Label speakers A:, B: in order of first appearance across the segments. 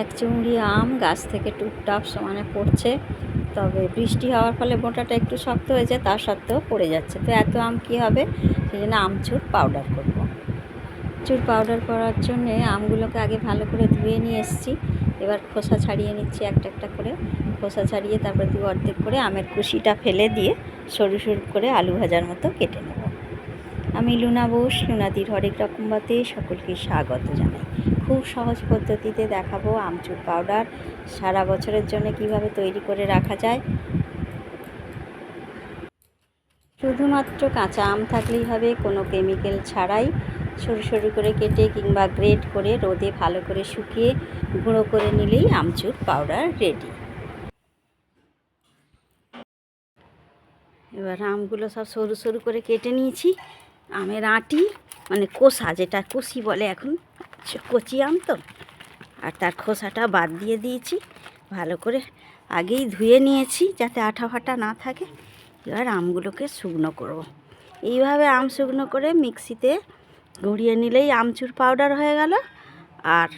A: এক চুমড়ি আম গাছ থেকে টুপটাপ সমানে পড়ছে, তবে বৃষ্টি হওয়ার ফলে বোঁটাটা একটু শক্ত হয়েছে তা সত্ত্বেও পড়ে যাচ্ছে। তো এত আম কী হবে? সেই জন্য আমচুর পাউডার করব। চুর পাউডার করার জন্যে আমগুলোকে আগে ভালো করে ধুয়ে নিয়ে এসেছি। এবার খোসা ছাড়িয়ে নিচ্ছি একটা একটা করে। খোসা ছাড়িয়ে তারপর দু অর্ধেক করে আমের কুশিটা ফেলে দিয়ে সরু সরু করে আলু ভাজার মতো কেটে নেব। আমি লুনা বোস, লুনাদির হরেক রকমবাতে সকলকে স্বাগত জানাই। খুব সহজ পদ্ধতিতে দেখাবো আমচুর পাউডার, সারা বছরের জন্য কীভাবে তৈরি করে রাখা যায়। শুধুমাত্র কাঁচা আম থাকলেই হবে, কোনো কেমিক্যাল ছাড়াই। সরু সরু করে কেটে কিংবা গ্রেড করে রোদে ভালো করে শুকিয়ে গুঁড়ো করে নিলেই আমচুর পাউডার রেডি। এবার আমগুলো সব সরু সরু করে কেটে নিয়েছি। আমের আঁটি মানে কোষা যেটা কুশি বলে এখন কচি আম তো। আর তার খোসাটা বাদ দিয়ে দিয়েছি, ভালো করে আগেই ধুয়ে নিয়েছি যাতে আঠা ফাটা না থাকে। এবার আমগুলোকে শুকনো করব। এইভাবে আম শুকনো করে মিক্সিতে গুঁড়িয়ে নিলেই আমচুর পাউডার হয়ে গেল। আর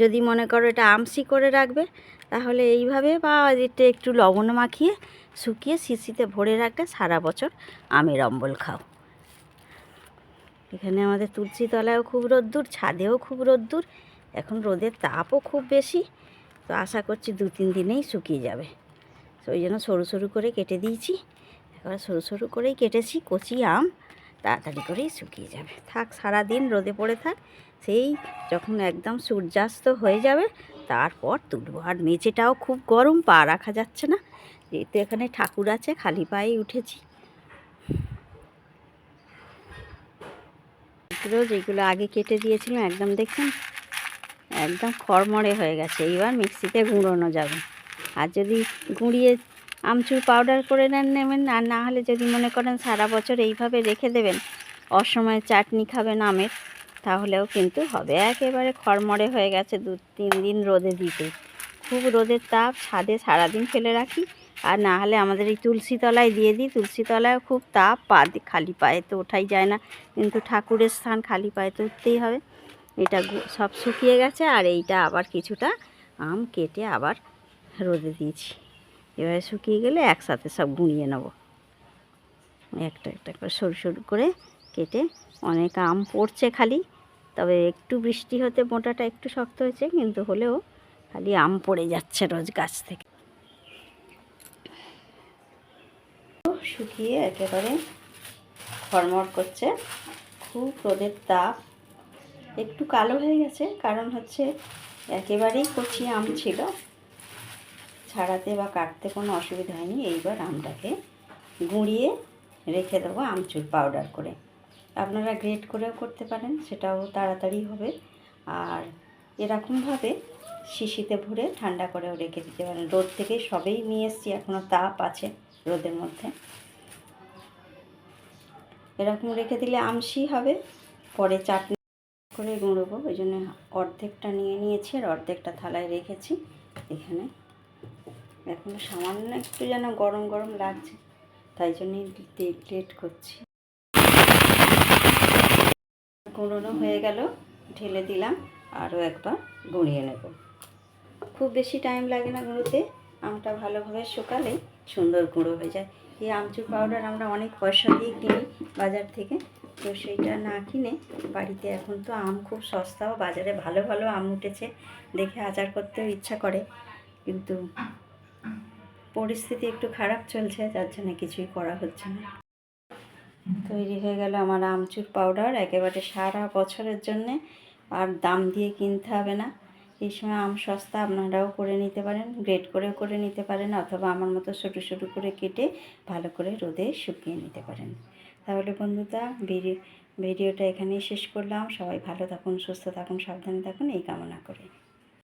A: যদি মনে করো এটা আমসি করে রাখবে, তাহলে এইভাবে বা এটা একটু লবণ মাখিয়ে শুকিয়ে শিশিতে ভরে রাখলে সারা বছর আমের অম্বল খাও। এখানে আমাদের তুলসী তলায়ও খুব রোদ্দুর, ছাদেও খুব রোদ্দুর, এখন রোদের তাপও খুব বেশি, তো আশা করছি দু তিন দিনেই শুকিয়ে যাবে। তো ওই জন্য সরু সরু করে কেটে দিয়েছি এবার সরু সরু করেই কেটেছি কচি আম। তাড়াতাড়ি করেই শুকিয়ে যাবে। থাক সারা দিন রোদে পড়ে থাক। সেই যখন একদম সূর্যাস্ত হয়ে যাবে, তারপর তুলব। আর মেঝেটাও খুব গরম, পা রাখা যাচ্ছে না। যেহেতু এখানে ঠাকুর আছে, খালি পায়েই উঠেছি। যেগুলো আগে কেটে দিয়েছিলাম, একদম দেখুন একদম খড়মড়ে হয়ে গেছে। এইবার মিক্সিতে গুঁড়োনো যাবে। আর যদি গুঁড়িয়ে আমচুর পাউডার করে নেন, নেবেন, আর না হলে যদি মনে করেন সারা বছর এইভাবে রেখে দেবেন, অসময়ে চাটনি খাবেন আমের, তাহলেও কিন্তু হবে। একেবারে খড়মড়ে হয়ে গেছে দু, তিন দিন রোদে দিতে। খুব রোদের তাপ, ছাদে সারাদিন ফেলে রাখি, আর না হলে আমাদের এই তুলসী তলায় দিয়ে দিই। তুলসী তলায় খুব তাপ, পা খালি পায়ে তো ওঠাই যায় না, কিন্তু ঠাকুরের স্থান খালি পায়ে তো উঠতেই হবে। এটা সব শুকিয়ে গেছে, আর এইটা আবার কিছুটা আম কেটে আবার রোদে দিয়েছি। এবারে শুকিয়ে গেলে একসাথে সব গুঁড়িয়ে নেব। একটা একটা করে সরু সরু করে কেটে অনেক আম পড়ছে খালি, তবে একটু বৃষ্টি হতে মোটাটা একটু শক্ত হয়েছে, কিন্তু হলেও খালি আম পড়ে যাচ্ছে রোজ গাছ থেকে। শুকিয়ে একেবারে খড়মড় করছে, খুব রোদের তাপ। একটু কালো হয়ে গেছে, কারণ হচ্ছে একেবারেই কচি আম ছিল। ছাড়াতে বা কাটতে কোনো অসুবিধা হয়নি। এইবার আমটাকে গুঁড়িয়ে রেখে দেবো আমচুর পাউডার করে। আপনারা গ্রেট করেও করতে পারেন, সেটাও তাড়াতাড়ি হবে। আর এরকমভাবে শিশিতে ভরে ঠান্ডা করেও রেখে দিতে পারেন। রোদ থেকে সবেই নিয়ে এসছি, এখনও তাপ আছে রোদের মধ্যে। এরকম রেখে দিলে আমসি হবে, পরে চাটনি করে গুঁড়োবো। ওই জন্য অর্ধেকটা নিয়ে নিয়েছি আর অর্ধেকটা থালায় রেখেছি। এখানে এখনও সামান্য একটু যেন গরম গরম লাগছে, তাই জন্যই লেট করছি। গুঁড়োনো হয়ে গেল, ঢেলে দিলাম, আরও একবার গুঁড়িয়ে নেব। খুব বেশি টাইম লাগে না গুঁড়োতে, আমটা ভালোভাবে শুকালে সুন্দর গুঁড়ো হয়ে যায়। এই আমচুর পাউডার আমরা অনেক পয়সা দিয়ে কিনি বাজার থেকে, তো সেইটা না কিনে বাড়িতে এখন তো আম খুব সস্তাও বাজারে ভালো ভালো আম উঠেছে, দেখে আচার করতেও ইচ্ছা করে। কিন্তু পরিস্থিতি একটু খারাপ চলছে, যার জন্য কিছুই করা হচ্ছে না। তৈরি হয়ে গেল আমার আমচুর পাউডার একেবারে সারা বছরের জন্যে, আর দাম দিয়ে কিনতে হবে না। এই সময় আম সস্তা আপনারাও করে নিতে পারেন গ্রেড করেও করে নিতে পারেন, অথবা আমার মতো ছোটো ছোটো করে কেটে ভালো করে রোদে শুকিয়ে নিতে পারেন। তাহলে বন্ধুরা ভিডিও ভিডিওটা এখানেই শেষ করলাম। সবাই ভালো থাকুন, সুস্থ থাকুন, সাবধানে থাকুন, এই কামনা করে।